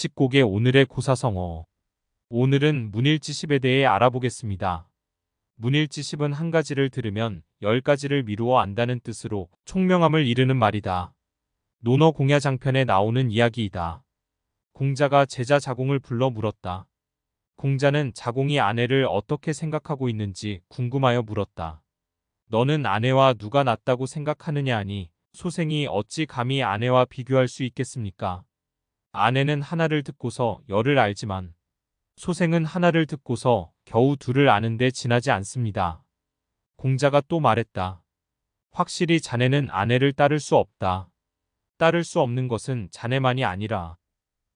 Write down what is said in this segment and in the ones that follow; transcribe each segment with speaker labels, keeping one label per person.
Speaker 1: 직곡의 오늘의 고사성어. 오늘은 문일지십에 대해 알아보겠습니다. 문일지십은 한 가지를 들으면 열 가지를 미루어 안다는 뜻으로 총명함을 이르는 말이다. 논어 공야 장편에 나오는 이야기이다. 공자가 제자 자공을 불러 물었다. 공자는 자공이 아내를 어떻게 생각하고 있는지 궁금하여 물었다. 너는 아내와 누가 낫다고 생각하느냐 하니 소생이 어찌 감히 아내와 비교할 수 있겠습니까? 아내는 하나를 듣고서 열을 알지만 소생은 하나를 듣고서 겨우 둘을 아는데 지나지 않습니다. 공자가 또 말했다. 확실히 자네는 아내를 따를 수 없다. 따를 수 없는 것은 자네만이 아니라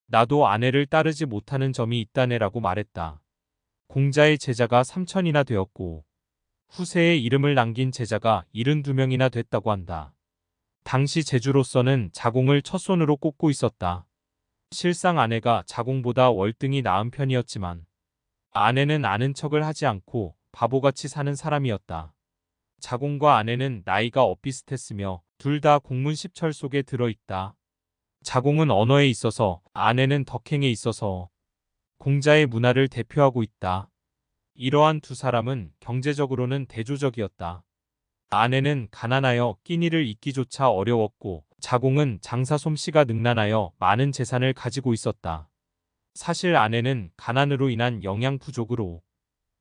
Speaker 1: 나도 아내를 따르지 못하는 점이 있다네라고 말했다. 공자의 제자가 3천이나 되었고 후세에 이름을 남긴 제자가 72명이나 됐다고 한다. 당시 제주로서는 자공을 첫 손으로 꼽고 있었다. 실상 아내가 자공보다 월등히 나은 편이었지만 아내는 아는 척을 하지 않고 바보같이 사는 사람이었다. 자공과 아내는 나이가 엇비슷했으며 둘 다 공문 십철 속에 들어있다. 자공은 언어에 있어서 아내는 덕행에 있어서 공자의 문화를 대표하고 있다. 이러한 두 사람은 경제적으로는 대조적이었다. 아내는 가난하여 끼니를 잊기조차 어려웠고 자공은 장사 솜씨가 능란하여 많은 재산을 가지고 있었다. 사실 아내는 가난으로 인한 영양 부족으로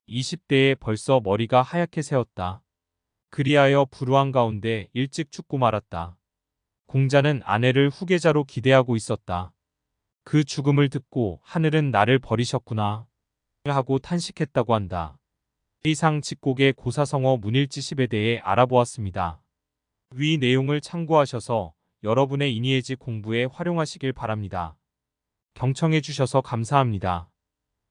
Speaker 1: 20대에 벌써 머리가 하얗게 새었다. 그리하여 불우한 가운데 일찍 죽고 말았다. 공자는 아내를 후계자로 기대하고 있었다. 그 죽음을 듣고 하늘은 나를 버리셨구나 하고 탄식했다고 한다. 이상 직곡의 고사성어 문일지십에 대해 알아보았습니다. 위 내용을 참고하셔서 여러분의 이니에지 공부에 활용하시길 바랍니다. 경청해 주셔서 감사합니다.